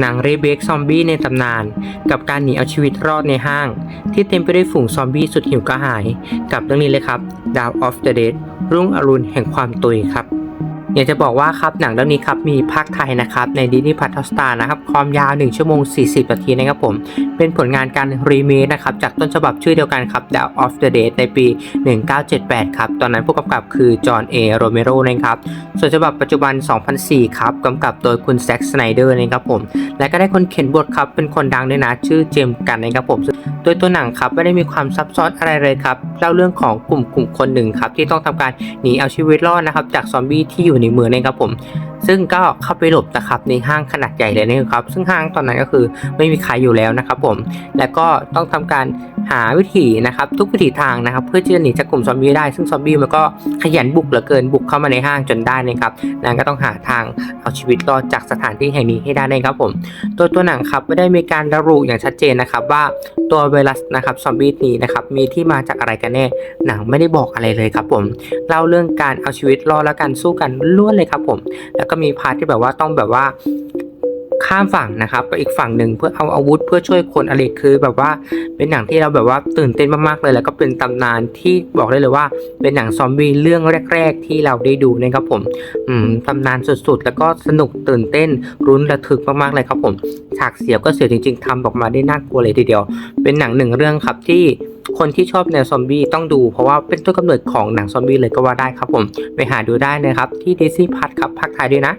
หนังรีเบคซอมบี้ในตำนาน กับการหนีเอาชีวิตรอดในห้าง ที่เต็มไปด้วยฝูงซอมบี้สุดหิวกระหาย กับเรื่องนี้เลยครับ Dawn of the Dead รุ่งอรุณแห่งความตุยครับ อยากจะบอกว่าครับหนังเรื่องนี้ครับมีภาคไทยนะครับในดิสนีย์พัทสตาร์นะครับความยาว 1 ชั่วโมง 40 นาทีนะครับผมเป็นผลงานการรีเมคนะครับจากต้นฉบับชื่อเดียวกันครับ Down of the Dead ในปี 1978 ครับตอนนั้นผู้กำกับคือจอห์นเอโรเมโรนะครับส่วนฉบับปัจจุบัน 2004 ครับกำกับโดยคุณแซ็กสไนเดอร์นะครับผมและก็ได้คนเขียนบทครับเป็นคนดังด้วยนะชื่อเจมส์กันนะครับผม ดยตัวหนังครับไม่ได้มีความซับซ้อนอะไรเลยครับเล่าเรื่องของกลุ่มกลุ่มคนหนึ่งครับที่ต้องทำการหนีเอาชีวิตรอดนะครับจากซอมบี้ที่อยู่ในเมืองนะครับผม ซึ่งก็เข้าไปหลบนะครับในห้างขนาดใหญ่เลยนะครับ ซึ่งห้างตอนนั้นก็คือไม่มีใครอยู่แล้วนะครับผม แล้วก็ต้องทำการหาวิธีนะครับทุกวิถีทางนะครับ เพื่อที่จะหนีจากกลุ่มซอมบี้ได้ ซึ่งซอมบี้มันก็ขยันบุกเหลือเกินบุกเข้ามาในห้างจนได้นะครับนางก็ต้องหาทางเอาชีวิตรอดจากสถานที่แห่งนี้ให้ได้นะครับผม ตัวตัวหนังครับไม่ได้มีการระบุอย่างชัดเจนนะครับว่าตัวไวรัสนะครับซอมบี้นี้นะครับมีที่มาจากอะไรกันแน่หนังไม่ได้บอกอะไรเลยครับผมเล่าเรื่องการเอาชีวิตรอดและการสู้กันล้วนเลยครับผม แล้วก็มีพาร์ทที่แบบว่าต้องแบบว่าข้ามฝั่งนะครับไปอีกฝั่งหนึ่งเพื่อเอาอาวุธเพื่อช่วยคนอะไรคือ แบบว่าเป็นหนังที่เราแบบว่าตื่นเต้นมากๆเลย แล้วก็เป็นตำนานที่บอกได้เลยว่า เป็นหนังซอมบี้เรื่องแรก ๆ ที่เราได้ดูนะครับผมอืมตำนานสุดๆ แล้วก็สนุกตื่นเต้นรุนระทึกมากๆเลยครับผมฉากเสียวก็เสียวจริง ๆทำออกมาได้น่ากลัวเลยทีเดียว เป็นหนังหนึ่งเรื่องครับที่ คนที่ชอบแนวซอมบี้ต้องดูเพราะว่าเป็นต้นกำเนิดของหนังซอมบี้เลยก็ว่าได้ครับผม ไปหาดูได้นะครับที่ดิซี่พัทครับภาคไทยด้วยนะ